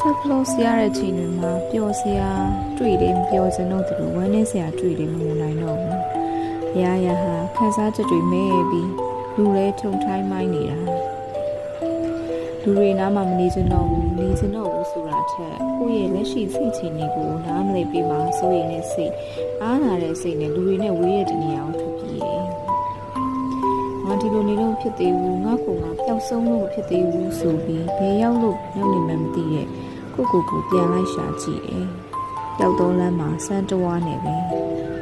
self loss ရတဲ့ချိန်တွေမှာပျော်စရာတွေ့တယ်မပျော်စင်တော့သူဝမ်းနည်းစရာတွေ့တယ်မငုံနိုင်တော့ဘူး။ရရဟာခန်းစားချက်တွေမဲပြီးလူလဲထုံထိုင်းမိုင်းနေတာ။လူတွေနားမှာမနေချင်တော့ဘူးနေချင်တော့ဘူးဆိုတာထက်ကိုယ့်ရဲ့လက်ရှိစိတ်ချင်နေကိုနားမလည်ပြီးမှစိုးရိမ်နေစိတ်အားနာတဲ့စိတ်နဲ့လူတွေနဲ့ဝေးရတဲ့နေရာကိုထွက်ပြေးတယ်။ငါဒီလိုနေလို့ဖြစ်သေးဘူးငါ့ကိုငါပျောက်ဆုံးလို့မဖြစ်သေးဘူးဆိုပြီးဘယ်ရောက်လို့ရောက်နေမှမသိရဲ့ ကိုကိုကိုပြန်လိုက်ရှာကြည့်တယ်။ပျောက်တော့လမ်းမှာစမ်းတဝါနေပဲ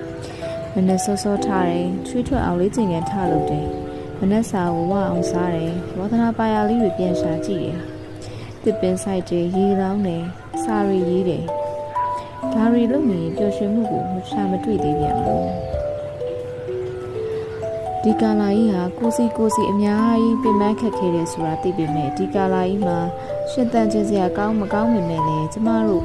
။မနေ့စောစောထားတယ်ချွေးထွက်အောင်လေးကျင်ငယ်ထားလို့တယ်။မနေ့စာကိုဝအောင်စားတယ်ဝါသနာပါရလေးတွေပြန်ရှာကြည့်တယ်။တစ်ပင်ဆိုင်တွေရေလောင်းတယ်စာရီရေးတယ်။ဒါရီလို့မြင်ပျော်ရွှင်မှုကိုမချမတွေ့သေးပြန်ဘူး။ ဒီကာလာကြီးဟာကိုစီကိုစီအများကြီးပြင်ပန်းခက်ခဲတယ်ဆိုတာသိပေမဲ့ဒီကာလာကြီးမှာရှင်သန်ခြင်းစရာကောင်းမကောင်းပေမဲ့လည်းကျမတို့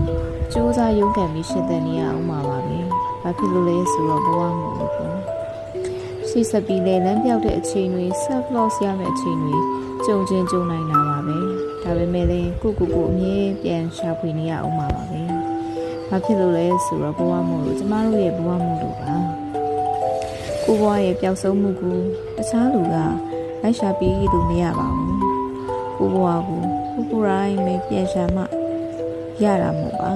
စူးစမ်းရုန်းကန်ပြီးရှင်သန်နေရအောင်ပါပါပဲ။ဘာဖြစ်လို့လဲဆိုတော့ဘဝမို့လို့ပေါ့။ရှေ့ဆက်ပြီးလေလမ်းပြောက်တဲ့အချိန်တွေ self loss ရမယ့်အချိန်တွေကြုံချင်းကြုံနိုင်တာပါပဲ။ဒါပေမဲ့လည်းကိုကိုကိုအမြဲပြန်ရှာဖွေနေရအောင်ပါပါပဲ။ဘာဖြစ်လို့လဲဆိုတော့ဘဝမို့လို့ကျမတို့ရဲ့ဘဝမို့ လို့ပါ။ကိုဘွားရဲ့ပျောက်ဆုံးမှုကိုတခြားလူကလိုက်ရှာပြီးလို့မရပါဘူးကိုဘွားကိုကိုကိုယ်တိုင်ပဲပြန်ရှာမှရတာမို့ပါ